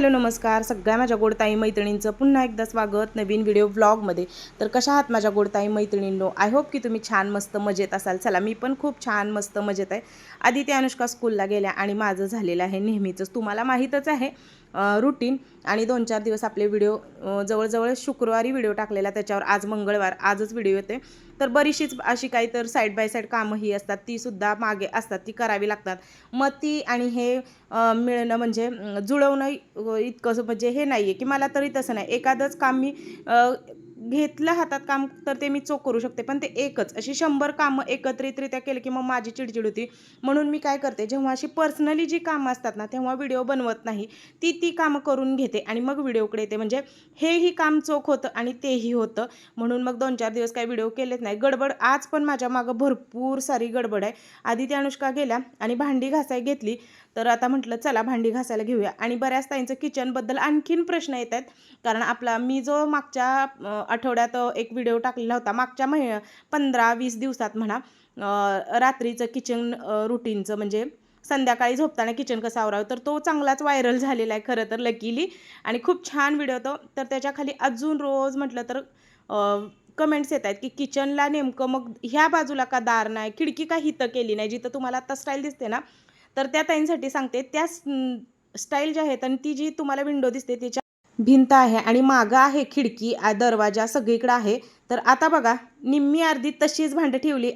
Hello नमस्कार. सगळ्या माझ्या गोडताई मैत्रिणींचं पुन्हा एकदा स्वागत नवीन व्हिडिओ व्लॉगमध्ये तर कशा आहात माझ्या गोडताई मैत्रिणींनो? आय होप की तुम्ही छान मस्त मजेत असाल. चला मी पण खूप छान मस्त मजेत आहे. आधी ते अनुष्का स्कूलला गेल्या आणि माझं झालेलं आहे नेहमीचंच. तुम्हाला माहीतच आहे रुटीन आणि दोन चार दिवस आपले व्हिडिओ जवळजवळ शुक्रवारी व्हिडिओ टाकलेला त्याच्यावर. आज मंगळवार. आजच व्हिडिओ येते तर बरीचशीच अशी काही तर साईड बाय साईड कामंही असतात. ती सुद्धा मागे असतात ती करावी लागतात. मग ती आणि हे मिळणं म्हणजे जुळवणं इतकं म्हणजे हे नाही आहे की मला तरी तसं नाही. एखादंच काम मी घेतलं हातात काम तर ते मी चोख करू शकते. पण ते एकच अशी शंभर कामं एकत्रितरित्या केलं की मग माझी चिडचिड होती. म्हणून मी काय करते जेव्हा अशी पर्सनली जी कामं असतात ना तेव्हा व्हिडिओ बनवत नाही. ती ती कामं करून घेते आणि मग व्हिडिओकडे येते. म्हणजे हेही काम चोख होतं आणि तेही होतं. म्हणून मग दोन चार दिवस काही व्हिडिओ केलेच नाही. गडबड आज पण माझ्या मागं भरपूर सारी गडबड आहे. आधी ते अनुष्का गेल्या आणि भांडी घासाय घेतली. तर आता म्हटलं चला भांडी घासायला घेऊया. आणि बऱ्याच ताईंचं किचनबद्दल आणखीन प्रश्न येत आहेत कारण आपला मी जो मागच्या आठवड्यात एक व्हिडिओ टाकलेला होता मागच्या महि पंधरा वीस दिवसात म्हणा रात्रीचं किचन रुटीनचं म्हणजे संध्याकाळी झोपताना किचन कसं आवरावं तर तो चांगलाच व्हायरल झालेला आहे खरं तर लकीली. आणि खूप छान व्हिडिओ तो. तर त्याच्याखाली अजून रोज म्हटलं तर कमेंट्स येत आहेत की किचनला नेमकं मग ह्या बाजूला का दार नाही खिडकी का हितं केली नाही जिथं तुम्हाला आता स्टाईल दिसते ना तर त्या ताईंसाठी सांगते त्या स्टाईल जी आहेत आणि ती जी तुम्हाला विंडो दिसते तिच्या भिंत आहे आणि मागं आहे खिडकी दरवाजा सगळीकडं आहे. तर आता बघा निम्मी अर्धी तशीच भांडं ठेवली.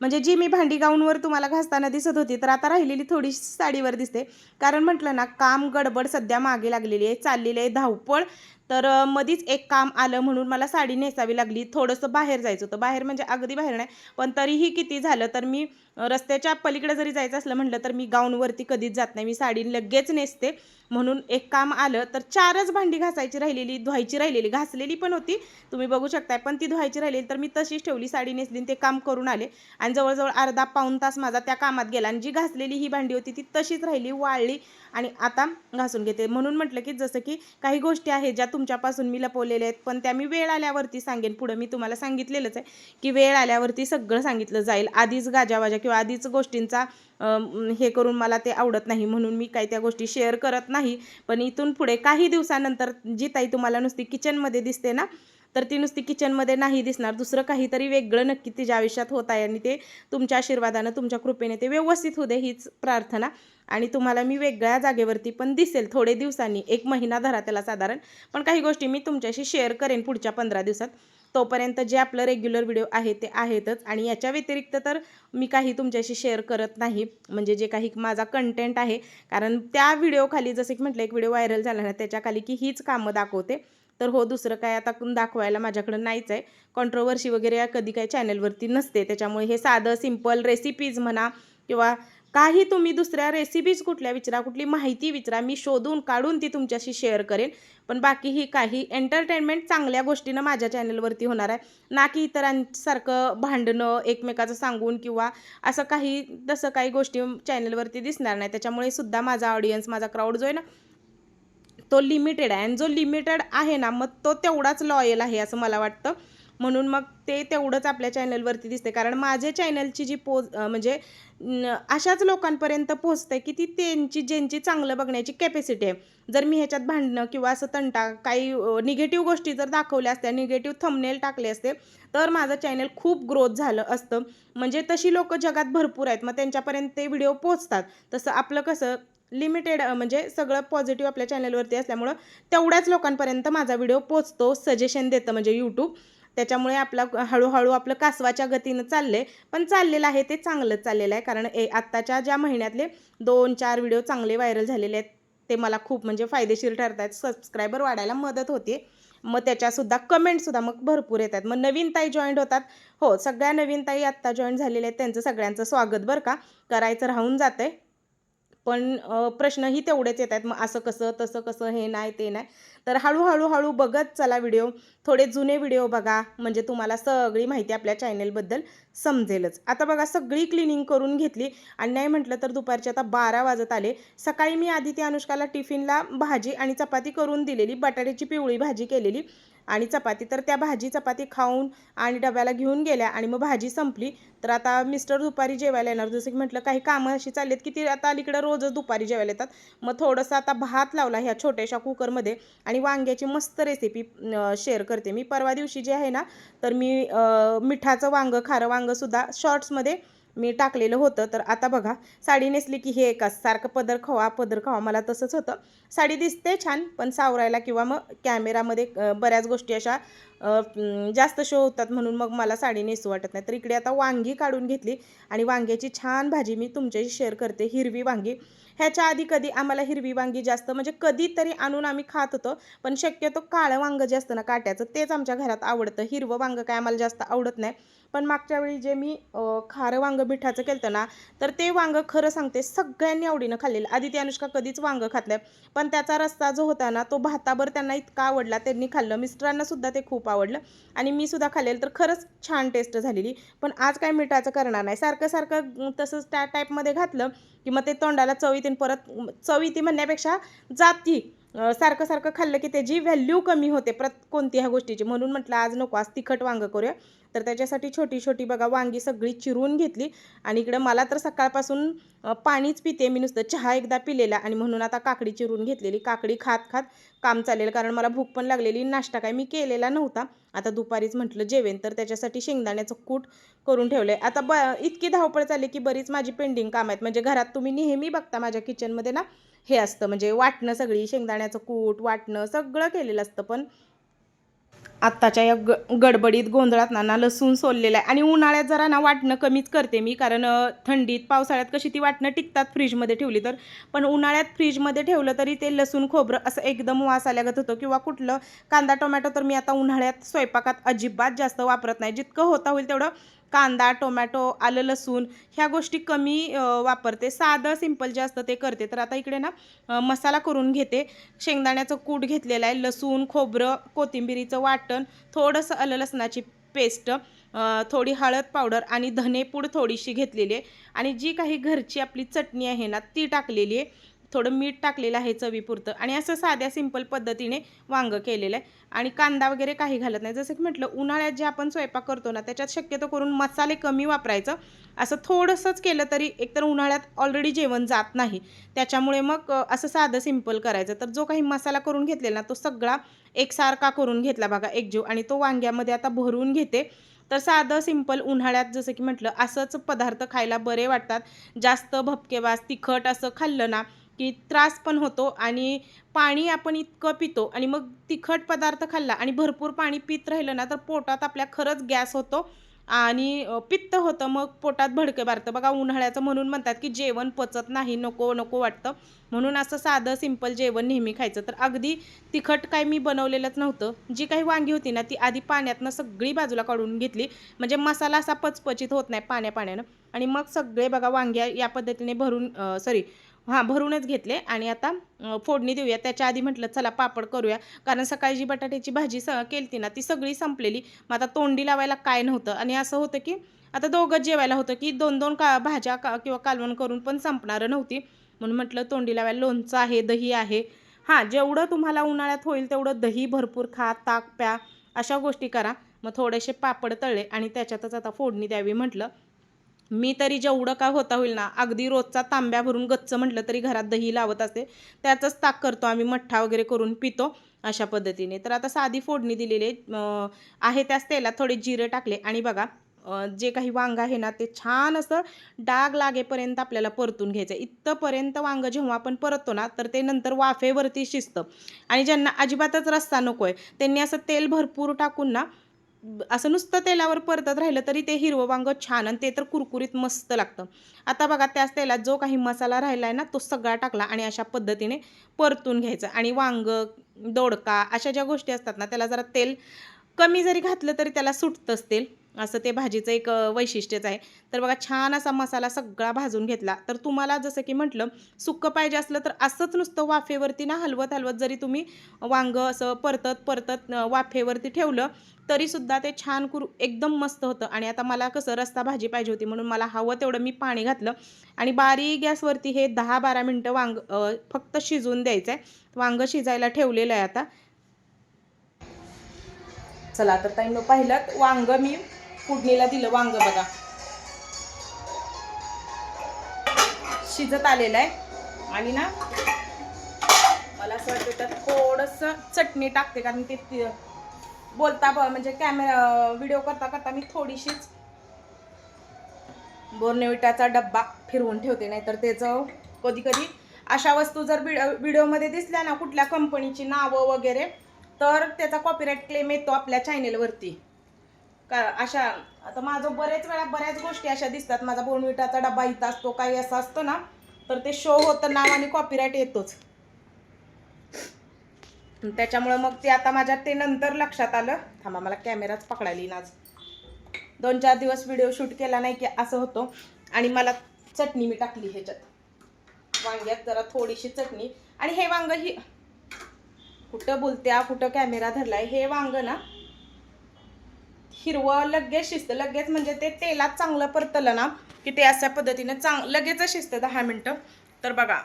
म्हणजे जी मी भांडी गाऊनवर तुम्हाला घासताना दिसत होती तर आता राहिलेली थोडी साडीवर दिसते. कारण म्हटलं ना काम गडबड सध्या मागे लागलेली आहे चाललेली आहे धावपळ. तर मधीच एक काम आलं म्हणून मला साडी नेसावी लागली. थोडंसं बाहेर जायचं होतं. बाहेर म्हणजे अगदी बाहेर नाही पण तरीही किती झालं तर मी रस्त्याच्या पलीकडे जरी जायचं असलं म्हटलं तर मी गाऊनवरती कधीच जात नाही. मी साडी लगेच नेसते. म्हणून एक काम आलं तर चारच भांडी घासायची राहिलेली धुवायची राहिलेली. घासलेली पण होती. तुम्ही बघू शकताय. पण ती धुवायची राहिलेली तर मी तशीच ठेवली. साडी नेसली आणि ते काम करून आले. आणि जवळजवळ अर्धा पाऊण तास माझा त्या कामात गेला. आणि जी घासलेली ही भांडी होती ती तशीच राहिली. वाळली. आणि आता घासून घेते. म्हणून म्हटलं की जसं की काही गोष्टी आहेत ज्या तुमच्यापासून मी लपवलेल्या आहेत पण त्या मी वेळ आल्यावरती सांगेन. पुढं मी तुम्हाला सांगितलेलंच आहे की वेळ आल्यावरती सगळं सांगितलं जाईल. आधीच गाजावाजा किंवा आधीच गोष्टींचा हे करून मला ते आवडत नाही. म्हणून मी काही त्या गोष्टी शेअर करत नाही. पण इथून पुढे काही दिवसानंतर जी ताई तुम्हाला नुसती किचनमध्ये दिसते ना तर ती नुसती किचनमध्ये नाही दिसणार. दुसरं काहीतरी वेगळं नक्की तिच्या आयुष्यात होत आहे आणि ते तुमच्या आशीर्वादानं तुमच्या कृपेने ते व्यवस्थित होऊ दे हीच प्रार्थना. आणि तुम्हाला मी वेगळ्या जागेवरती पण दिसेल थोडे दिवसांनी. एक महिना धरा त्याला साधारण. पण काही गोष्टी मी तुमच्याशी शेअर करेन पुढच्या पंधरा दिवसात. तोपर्यंत जे आपलं रेग्युलर व्हिडिओ आहे ते आहेतच. आणि याच्या व्यतिरिक्त तर मी काही तुमच्याशी शेअर करत नाही. म्हणजे जे काही माझा कंटेंट आहे. कारण त्या व्हिडिओखाली जसं की म्हटलं एक व्हिडिओ व्हायरल झाला ना त्याच्याखाली की हीच कामं दाखवते. तर हो दुसरं काय आता दाखवायला माझ्याकडं नाहीच आहे. कॉन्ट्रोवर्सी वगैरे कधी काही चॅनलवरती नसते. त्याच्यामुळे हे साधं सिंपल रेसिपीज म्हणा किंवा काही तुम्ही दुसऱ्या रेसिपीज कुठल्या विचारा कुठली माहिती विचारा मी शोधून काढून ती तुमच्याशी शेअर करेन. पण बाकी ही काही एंटरटेनमेंट चांगल्या गोष्टीनं माझ्या चॅनलवरती होणार आहे. ना की इतरांसारखं भांडणं एकमेकाचं सांगून किंवा असं काही तसं काही गोष्टी चॅनलवरती दिसणार नाही. त्याच्यामुळे सुद्धा माझा ऑडियन्स माझा क्राऊड जो आहे ना तो लिमिटेड आहे. आणि जो लिमिटेड आहे ना मग तो तेवढाच लॉयल आहे असं मला वाटतं. म्हणून मग ते तेवढंच आपल्या चॅनलवरती दिसते कारण माझ्या चॅनलची जी पोच म्हणजे अशाच लोकांपर्यंत पोचते की ती त्यांची ज्यांची चांगलं बघण्याची कॅपॅसिटी आहे. जर मी ह्याच्यात भांडणं किंवा असं तंटा काही निगेटिव्ह गोष्टी जर दाखवल्या असत्या निगेटिव्ह थंबनेल टाकले असते तर माझं चॅनल खूप ग्रोथ झालं असतं. म्हणजे तशी लोक जगात भरपूर आहेत. मग त्यांच्यापर्यंत ते व्हिडिओ पोचतात तसं आपलं कसं लिमिटेड म्हणजे सगळं पॉझिटिव्ह आपल्या चॅनलवरती असल्यामुळं तेवढ्याच लोकांपर्यंत माझा व्हिडिओ पोचतो सजेशन देतं म्हणजे यूट्यूब त्याच्यामुळे आपला हळूहळू आपलं कासवाच्या गतीनं चालले पण चाललेलं आहे ते चांगलंच चाललेलं आहे. कारण ए आत्ताच्या ज्या महिन्यातले दोन चार व्हिडिओ चांगले व्हायरल झालेले आहेत ते मला खूप म्हणजे फायदेशीर ठरत आहेत सबस्क्रायबर वाढायला मदत होते मग त्याच्यासुद्धा कमेंटसुद्धा मग भरपूर येतात मग नवीन ताई जॉईंट होतात. हो सगळ्या नवीन ताई आत्ता जॉईन झालेल्या आहेत. त्यांचं सगळ्यांचं स्वागत बरं का? करायचं राहून जातं आहे पण प्रश्नही तेवढेच येत आहेत. मग असं कसं तसं कसं हे नाही ते नाही. तर हळूहळू हळू बघत चला व्हिडिओ. थोडे जुने व्हिडिओ बघा. म्हणजे तुम्हाला सगळी माहिती आपल्या चॅनेलबद्दल समजेलच. आता बघा सगळी क्लिनिंग करून घेतली. आणि नाही म्हटलं तर दुपारचे आता बारा वाजत आले. सकाळी मी आधी ती अनुष्काला टिफिनला भाजी आणि चपाती करून दिलेली. बटाट्याची पिवळी भाजी केलेली. आणि चपाती. तर त्या भाजी चपाती खाऊन आणि डब्याला घेऊन गेल्या आणि मग भाजी संपली. तर आता मिस्टर दुपारी जेवायला येणार. जसं की म्हटलं काही कामं अशी चालली आहेत की ती आता अलीकडं रोजच दुपारी जेवायला येतात. मग थोडंसं आता भात लावला ह्या छोट्याशा कुकरमध्ये आणि वांग्याची मस्त रेसिपी शेअर करते. मी परवा दिवशी जे आहे ना तर मी मिठाचं वांगं खारं वांगंसुद्धा शॉर्ट्समध्ये मी टाकलेलं होतं. तर आता बघा साडी नेसली की हे एकाच सारखं पदर खवा पदर खवा. मला तसंच होतं. साडी दिसते छान पण सावरायला किंवा मग कॅमेरामध्ये बऱ्याच गोष्टी अशा जास्त शो होतात म्हणून मग मला साडी नेसू वाटत नाही. तर इकडे आता वांगी काढून घेतली आणि वांग्याची छान भाजी मी तुमच्याशी शेअर करते. हिरवी वांगी. ह्याच्या आधी कधी आम्हाला हिरवी वांगी जास्त म्हणजे कधीतरी आणून आम्ही खात होतो पण शक्यतो काळं वांगं जे असतं ना काट्याचं तेच आमच्या घरात आवडतं. हिरवं वांगं काय आम्हाला जास्त आवडत नाही. पण मागच्या वेळी जे मी खारं वांगं मिठाचं केलं ना तर ते वांगं खरं सांगते सगळ्यांनी आवडीनं खाल्लेलं. आधी ते अनुष्का कधीच वांगं खात नाही पण त्याचा रस्ता जो होता ना तो भाताभर त्यांना इतका आवडला त्यांनी खाल्लं. मिस्टरांना सुद्धा ते खूप आवडलं आणि मी सुद्धा खाल्लेलं तर खरंच छान टेस्ट झालेली. पण आज काय मिठाचं करणार नाही. सारखं सारखं तसंच त्या टाईपमध्ये घातलं की मग ते तोंडाला चव येते परत चव म्हणण्यापेक्षा जाती. सारखं सारखं खाल्लं की त्याची व्हॅल्यू कमी होते प्रत कोणती ह्या गोष्टीची. म्हणून म्हटलं आज नको आज तिखट वांगं करूया. तर त्याच्यासाठी छोटी छोटी बघा वांगी सगळी चिरून घेतली. आणि इकडं मला तर सकाळपासून पाणीच पिते मी नुसतं. चहा एकदा पिलेला आणि म्हणून आता काकडी चिरून घेतलेली. काकडी खात खात काम चालेल कारण मला भूक पण लागलेली नाश्ता काय मी केलेला नव्हता. आता दुपारीच म्हटलं जेवेन तर त्याच्यासाठी शेंगदाण्याचं कूट करून ठेवलं आहे आता ब इतकी धावपळ चालली की बरीच माझी पेंडिंग काम आहेत. म्हणजे घरात तुम्ही नेहमी बघता माझ्या किचनमध्ये ना हे असतं. म्हणजे वाटणं सगळी शेंगदाण्याचं कूट वाटणं सगळं केलेलं असतं. पण आत्ताच्या या ग गडबडीत गोंधळात ना ना लसूण सोललेलं आहे. आणि उन्हाळ्यात जरा ना वाटणं कमीच करते मी. कारण थंडीत पावसाळ्यात कशी ती वाटणं टिकतात फ्रीजमध्ये ठेवली तर. पण उन्हाळ्यात फ्रीजमध्ये ठेवलं तरी ते लसूण खोबरं असं एकदम वास आल्यागत होतं. किंवा कुठलं कांदा टोमॅटो तर मी आता उन्हाळ्यात स्वयंपाकात अजिबात जास्त वापरत नाही. जितकं होता होईल तेवढं कांदा टोमॅटो आलं लसूण ह्या गोष्टी कमी वापरते. साधं सिंपल जे असतं ते करते. तर आता इकडे ना मसाला करून घेते. शेंगदाण्याचं कूट घेतलेलं आहे. लसूण खोबरं कोथिंबिरीचं वाटण थोडंसं आलं लसणाची पेस्ट थोडी हळद पावडर आणि धनेपूड थोडीशी घेतलेली आहे. आणि जी काही घरची आपली चटणी आहे ना ती टाकलेली आहे. थोडं मीठ टाकलेलं आहे चवीपुरतं. आणि असं साध्या सिंपल पद्धतीने वांगं केलेलं आहे. आणि कांदा वगैरे काही घालत नाही. जसं की म्हटलं उन्हाळ्यात जे आपण स्वयंपाक करतो ना त्याच्यात शक्यतो करून मसाले कमी वापरायचं. असं थोडंसंच केलं तरी एकतर उन्हाळ्यात ऑलरेडी जेवण जात नाही. त्याच्यामुळे मग असं साधं सिंपल करायचं. तर जो काही मसाला करून घेतलेला ना तो सगळा एकसारखा करून घेतला बघा एकजीव आणि तो वांग्यामध्ये आता भरून घेते. तर साधं सिंपल उन्हाळ्यात जसं की म्हटलं असंच पदार्थ खायला बरे वाटतात. जास्त भपकेवास तिखट असं खाल्लं ना की त्रास पण होतो आणि पाणी आपण इतकं पितो आणि मग तिखट पदार्थ खाल्ला आणि भरपूर पाणी पित राहिलं ना तर पोटात आपल्या खरंच गॅस होतो आणि पित्त होतं. मग पोटात भडके मारतं बघा उन्हाळ्याचं म्हणून म्हणतात की जेवण पचत नाही नको नको वाटतं. म्हणून असं साधं सिंपल जेवण नेहमी खायचं. तर अगदी तिखट काय मी बनवलेलंच नव्हतं. जी काही वांगी होती ना ती आधी पाण्यातनं सगळी बाजूला काढून घेतली. म्हणजे मसाला असा पचपचित होत नाही पाण्या पाण्यानं आणि मग सगळे बघा वांग्या या पद्धतीने भरून सॉरी हां भरूनच घेतले. आणि आता फोडणी देऊया. त्याच्या आधी म्हटलं चला पापड करूया. कारण सकाळी जी बटाट्याची भाजी स केली ना ती सगळी संपलेली. मग आता तोंडी लावायला काय नव्हतं. आणि असं होतं की आता दोघंच जेवायला होतं की दोन दोन का भाज्या का किंवा कालवण करून पण संपणारं नव्हती. म्हणून म्हटलं तोंडी लावायला लोणचं आहे दही आहे. हां जेवढं तुम्हाला उन्हाळ्यात होईल तेवढं दही भरपूर खा ताक प्या अशा गोष्टी करा. मग थोडेसे पापड तळले आणि त्याच्यातच आता फोडणी द्यावी म्हटलं. मी तरी जेवढं काय होता होईल ना अगदी रोजचा तांब्या भरून गच्च म्हटलं तरी घरात दही लावत असते त्याचंच ताक करतो आम्ही मठ्ठा वगैरे करून पितो अशा पद्धतीने. तर आता साधी फोडणी दिलेली आहे. त्याच तेलात थोडे जिरे टाकले आणि बघा जे काही वांग आहे ना ते छान असं डाग लागेपर्यंत आपल्याला परतून घ्यायचं इथंपर्यंत वांग जेव्हा आपण परततो ना तर ते नंतर वाफेवरती शिजतं. आणि ज्यांना अजिबातच रस्ता नको आहे त्यांनी असं तेल भरपूर टाकून ना असं नुसतं तेलावर परतत राहिलं तरी ते हिरवं वांग छान आणि ते तर कुरकुरीत मस्त लागतं. आता बघा त्याच तेलात जो काही मसाला राहिला आहे ना तो सगळा टाकला आणि अशा पद्धतीने परतून घ्यायचं. आणि वांग दोडका अशा ज्या गोष्टी असतात ना त्याला जरा तेल कमी जरी घातलं तरी त्याला सुटतंच तेल. असं ते भाजीचं एक वैशिष्ट्यच आहे. तर बघा छान असा मसाला सगळा भाजून घेतला. तर तुम्हाला जसं की म्हटलं सुक्कं पाहिजे असलं तर असंच नुसतं वाफेवरती ना हलवत हलवत जरी तुम्ही वांग असं परतत परतत वाफेवरती ठेवलं तरीसुद्धा ते छान कुर एकदम मस्त होतं. आणि आता मला कसं रस्ता भाजी पाहिजे होती म्हणून मला हवं तेवढं मी पाणी घातलं. आणि बारी गॅसवरती हे दहा बारा मिनटं वांग फक्त शिजवून द्यायचं आहे वांग शिजायला ठेवलेलं आहे आता. चला तर ताईनं पाहिलं वांग मी फोडणीला दिलं वांग बघा. शिजत आलेलं आहे. आणि ना मला असं वाटतं त्यात थोडंसं चटणी टाकते कारण ते बोलता ब- म्हणजे कॅमेरा व्हिडिओ करता करता मी थोडीशीच बोर्नेविटाचा डब्बा फिरवून ठेवते नाहीतर त्याचं कधी कधी अशा वस्तू जर व्हिडिओमध्ये दिसल्या ना कुठल्या कंपनीची नावं वगैरे तर त्याचा कॉपीराईट क्लेम येतो आपल्या चॅनेलवरती का अशा आता माझं बरेच वेळा बऱ्याच गोष्टी अशा दिसतात. माझा बोनविटाचा डब्बा इथं असतो काही असं असतं ना तर ते शो होतं नाव आणि कॉपीराईट येतोच. त्याच्यामुळं मग ते आता माझ्या ते नंतर लक्षात आलं. थांबा मला कॅमेराच पकडायला येईन आज. दोन चार दिवस व्हिडिओ शूट केला नाही की असं होतं. आणि मला चटणी मी टाकली ह्याच्यात. वांग्यात जरा थोडीशी चटणी. आणि हे वांग ही कुठं बोलत्या कुठं कॅमेरा धरलाय हे वांग ना हिरवं लगेच शिजतं. लगेच म्हणजे ते तेलात चांगलं परतलं ना की ते अशा पद्धतीनं चांग लगेच शिजतं दहा मिनटं. तर बघा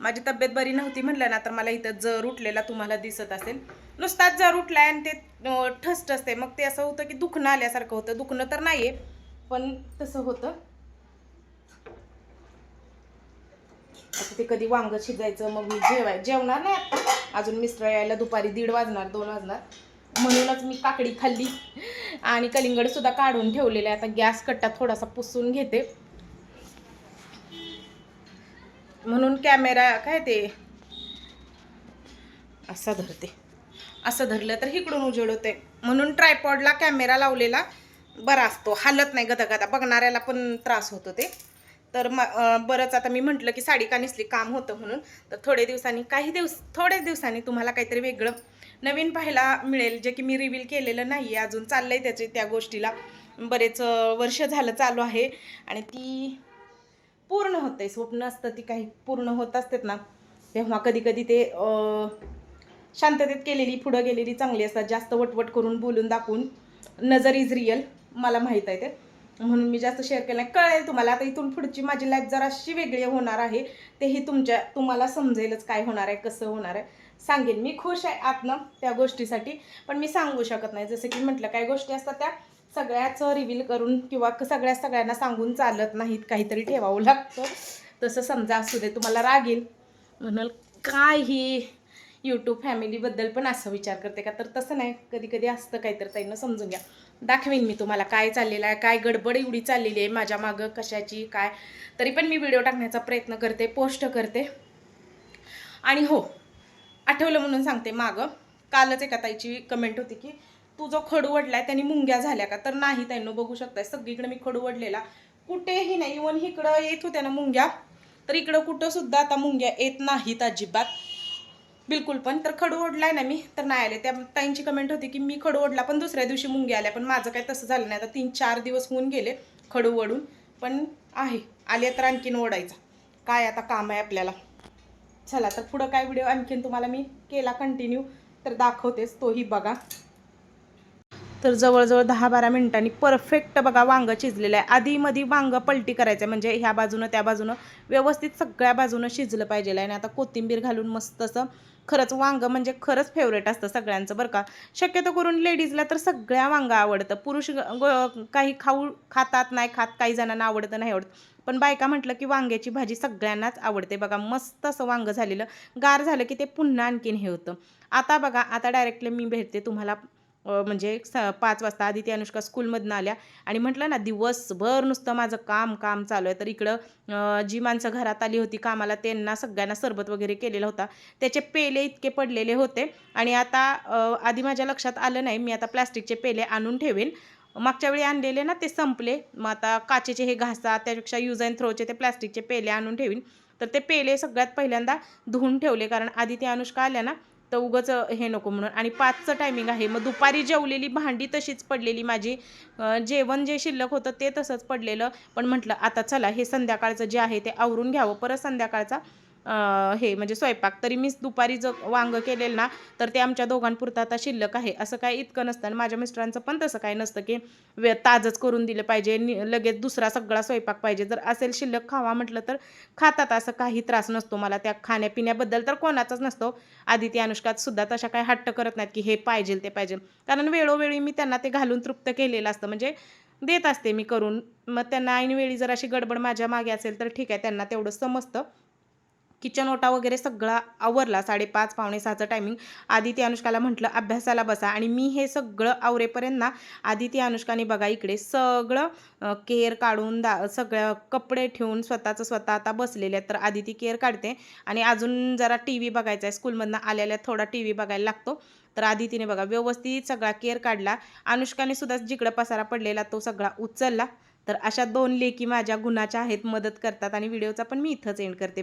माझी तब्येत बरी नव्हती म्हटलं ना तर मला इथं जर उठलेला तुम्हाला दिसत असेल. नुसताच जर उठला आणि ते अं, ठसठ असते मग ते असं होतं की दुखणं आल्यासारखं होतं. दुखणं तर नाही आहे पण तसं होतं. आता ते कधी वांग शिजायचं मग मी जेवाय जेवणार नाही आता. अजून मिस्टर यायला दुपारी दीड वाजणार दोन वाजणार. म्हणूनच मी काकडी खाल्ली. आणि कलिंगडसुद्धा काढून ठेवलेलं आहे. आता गॅस कट्टा थोडासा पुसून घेते. म्हणून कॅमेरा काय ते? असा धरते. असं धरलं तर इकडून उजेड होते म्हणून ट्रायपॉडला कॅमेरा लावलेला बरा असतो. हालत नाही गदागदा. बघणाऱ्याला पण त्रास होतो ते. तर म बरंच आता मी म्हटलं की साडी का नेसली? काम होतं म्हणून. तर थोडे दिवसांनी काही दिवस थोड्याच दिवसांनी तुम्हाला काहीतरी वेगळं नवीन पाहायला मिळेल जे की मी रिव्हील केलेलं नाही आहे अजून चाललं आहे त्याचे त्या गोष्टीला. बरेच वर्ष झालं चालू आहे आणि ती पूर्ण होते स्वप्न असतं ती काही पूर्ण होत असतात ना. तेव्हा कधी कधी ते शांततेत केलेली पुढं गेलेली चांगली असतात. जास्त वटवट करून बोलून दाखवून नजर इज रियल मला माहीत आहे ते. म्हणून मी जास्त शेअर केलं नाही. कळेल तुम्हाला आता इथून पुढची माझी लाईफ जराशी वेगळी होणार आहे. तेही तुमच्या तुम्हाला समजेलच काय होणार आहे कसं होणार आहे. सांगेन. मी खुश आहे आतनं त्या गोष्टीसाठी पण मी सांगू शकत नाही. जसं की म्हटलं काही गोष्टी असतात त्या सगळ्याच रिव्हील करून किंवा क- सगळ्या सगळ्यांना सांगून चालत नाहीत. काहीतरी ठेवावं लागतं. तसं समजा असू दे तुम्हाला राग येईल. म्हणाल काय ही यूट्यूब फॅमिलीबद्दल पण असं विचार करते का? तर तसं नाही. कधी कधी असतं काहीतरी ताईनं समजून घ्या. दाखवीन मी तुम्हाला काय चाललेलं आहे काय गडबड एवढी चाललेली आहे माझ्या मागं कशाची काय. तरी पण मी व्हिडिओ टाकण्याचा प्रयत्न करते पोस्ट करते. आणि हो आठवलं म्हणून सांगते मागं. कालच एका ताईची कमेंट होती की तू जो खडू वडलाय त्यांनी मुंग्या झाल्या का? तर नाही त्यांना बघू शकताय. सगळीकडे मी खडू वडलेला कुठेही नाही. इवन इकडं येत होत्या ना मुंग्या. तर इकडं कुठं सुद्धा आता मुंग्या येत नाहीत अजिबात. बिलकुल पण. तर खडू ओढलाय ना मी तर नाही आले. त्या ताईंची कमेंट होती की मी खडू ओढला पण दुसऱ्या दिवशी मुंग्या आल्या. पण माझं काय तसं झालं नाही. आता तीन चार दिवस होऊन गेले खडू ओढून. पण आहे. आले तर आणखीन ओढायचा. काय आता काम आहे आपल्याला. चला तर पुढं काय व्हिडिओ आणखीन तुम्हाला मी केला कंटिन्यू तर दाखवतेच तोही बघा. तर जवळजवळ दहा बारा मिनिटांनी परफेक्ट बघा वांगं शिजलेलं आहे. आधी मधी वांगं पलटी करायचं आहे म्हणजे ह्या बाजूनं त्या बाजूनं व्यवस्थित सगळ्या बाजूनं शिजलं पाहिजे आहे. आणि आता कोथिंबीर घालून मस्त असं खरंच वांगं म्हणजे खरंच फेवरेट असतं सगळ्यांचं बरं का? शक्यतो करून लेडीजला तर सगळ्या वांगं आवडतं. पुरुष काही खाऊ खातात नाही खात काही जणांना आवडतं नाही आवडत. पण बायका म्हटलं की वांग्याची भाजी सगळ्यांनाच आवडते. बघा मस्त असं वांगं झालेलं. गार झालं की ते पुन्हा आणखीन हे होतं. आता बघा आता डायरेक्टली मी भेटते तुम्हाला म्हणजे स पाच वाजता आधी ती अनुष्का स्कूलमधनं आल्या. आणि म्हटलं ना दिवसभर नुसतं माझं काम काम चालू आहे. तर इकडं जी माणसं घरात आली होती कामाला त्यांना सगळ्यांना सरबत वगैरे केलेला होता. त्याचे पेले इतके पडलेले होते. आणि आता आधी माझ्या लक्षात आलं नाही. मी आता प्लास्टिकचे पेले आणून ठेवेन. मागच्या वेळी आणलेले ना ते संपले. मग आता काचेचे हे घासा त्यापेक्षा यूज अँड थ्रोचे ते प्लास्टिकचे पेले आणून ठेवीन. तर ते पेले सगळ्यात पहिल्यांदा धुवून ठेवले कारण आधी ते अनुष्का आल्या ना तर उगंच हे नको म्हणून. आणि पाचचं टायमिंग आहे. मग दुपारी जेवलेली भांडी तशीच पडलेली माझी. जेवण जे शिल्लक होतं ते तसंच पडलेलं. पण म्हटलं आता चला हे संध्याकाळचं जे आहे ते आवरून घ्यावं. परत संध्याकाळचा हे म्हणजे स्वयंपाक. तरी मीच दुपारी जर वांगं केलेलं ना तर ते आमच्या दोघांपुरतं आता शिल्लक आहे. असं काय इतकं नसतं. आणि माझ्या मिस्टरांचं पण तसं काय नसतं की वे ताजंच करून दिलं पाहिजे. लगेच दुसरा सगळा स्वयंपाक पाहिजे. जर असेल शिल्लक खावा म्हटलं तर खातात. असं काही त्रास नसतो मला. त्या खाण्यापिण्याबद्दल तर कोणाचाच नसतो. आदिती अनुष्कात सुद्धा तशा काही हट्ट करत नाहीत की हे पाहिजे ते पाहिजे. कारण वेळोवेळी मी त्यांना ते घालून तृप्त केलेलं असतं. म्हणजे देत असते मी करून. मग त्यांना ऐनवेळी जर अशी गडबड माझ्या मागे असेल तर ठीक आहे. त्यांना तेवढं समजतं. किचन ओटा वगैरे सगळा आवरला साडेपाच पावणे सहाचं टायमिंग आदिती अनुष्काला म्हटलं अभ्यासाला बसा. आणि मी हे सगळं आवरेपर्यंत ना आदिती अनुष्काने बघा इकडे सगळं केअर काढून दा सगळं कपडे ठेवून स्वतःचं स्वतः आता बसलेले आहेत. तर आदिती केअर काढते. आणि अजून जरा टी व्ही बघायचा आहे. स्कूलमधनं आलेल्या थोडा टी व्ही बघायला लागतो. तर आदितीने बघा व्यवस्थित सगळा केअर काढला. अनुष्काने सुद्धा जिकडं पसारा पडलेला तो सगळा उचलला. तर अशा दोन लेकी माझ्या गुणाच्या आहेत मदत करतात. आणि व्हिडिओचा पण मी इथंच एंड करते.